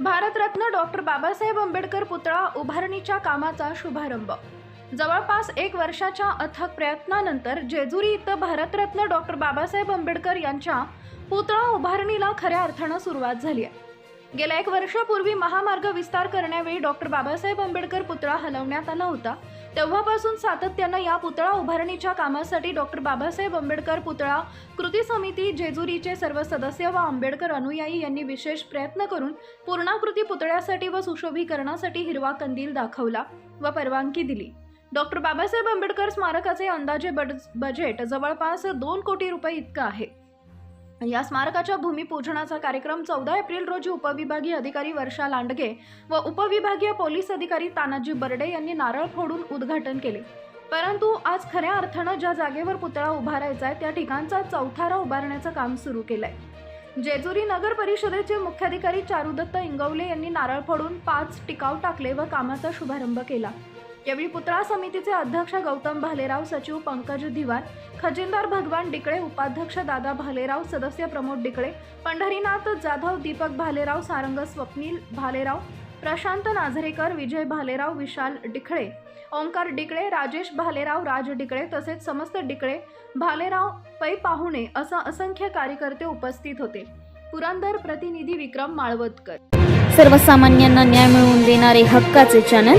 Bharat Ratna doctor Babasaheb Ambedkar पुतळा उभारणीच्या कामाचा शुभारंभ. जवळपास एक वर्षाच्या अथक प्रयत्नानंतर जेजुरी इथं भारतरत्न डॉक्टर बाबासाहेब आंबेडकर यांच्या पुतळा उभारणीला खऱ्या अर्थानं सुरुवात झाली आहे. गेल्या एक वर्षापूर्वी महामार्ग विस्तार करण्यावेळी डॉक्टर बाबासाहेब आंबेडकर पुतळा हलवण्यात आला होता. तेव्हापासून सातत्यानं या पुतळा उभारणीच्या कामासाठी डॉक्टर बाबासाहेब आंबेडकर पुतळा कृती समिती जेजुरीचे सर्व सदस्य व आंबेडकर अनुयायी यांनी विशेष प्रयत्न करून पूर्णाकृती पुतळ्यासाठी व सुशोभीकरणासाठी हिरवा कंदील दाखवला व परवानगी दिली. डॉक्टर बाबासाहेब आंबेडकर स्मारकाचे अंदाजे बड- बजेट जवळपास दोन कोटी रुपये इतकं आहे. या स्मारकाच्या भूमिपूजनाचा कार्यक्रम चौदा एप्रिल रोजी उपविभागीय अधिकारी वर्षा लांडगे व उपविभागीय पोलीस अधिकारी तानाजी बर्डे यांनी नारळ फोडून उद्घाटन केले. परंतु आज खऱ्या अर्थानं ज्या जागेवर पुतळा उभारायचा आहे त्या ठिकाणचा चौथारा उभारण्याचं काम सुरू केलंय. जेजुरी नगर परिषदेचे मुख्याधिकारी चारुदत्त इंगवले यांनी नारळ फोडून पाच टिकाव टाकले व कामाचा शुभारंभ केला. यावेळी पुतळा समितीचे अध्यक्ष गौतम भालेराव सचिव पंकज धिवार खजिनदार भगवान डिकळे उपाध्यक्ष दादा भालेराव सदस्य प्रमोद डिकळे पंढरीनाथ जाधव दीपक भालेराव सारंग स्वप्नील भालेराव प्रशांत नाझरेकर विजय भालेराव विशाल डिकळे ओंकार डिकळे राजेश भालेराव राज डिकळे तसेच समस्त डिकळे भालेराव पै पाहुणे असं असंख्य कार्यकर्ते उपस्थित होते. पुरंदर प्रतिनिधी विक्रम माळवतकर. सर्वसामान्यांना न्याय मिळवून देणारे हक्काचे channel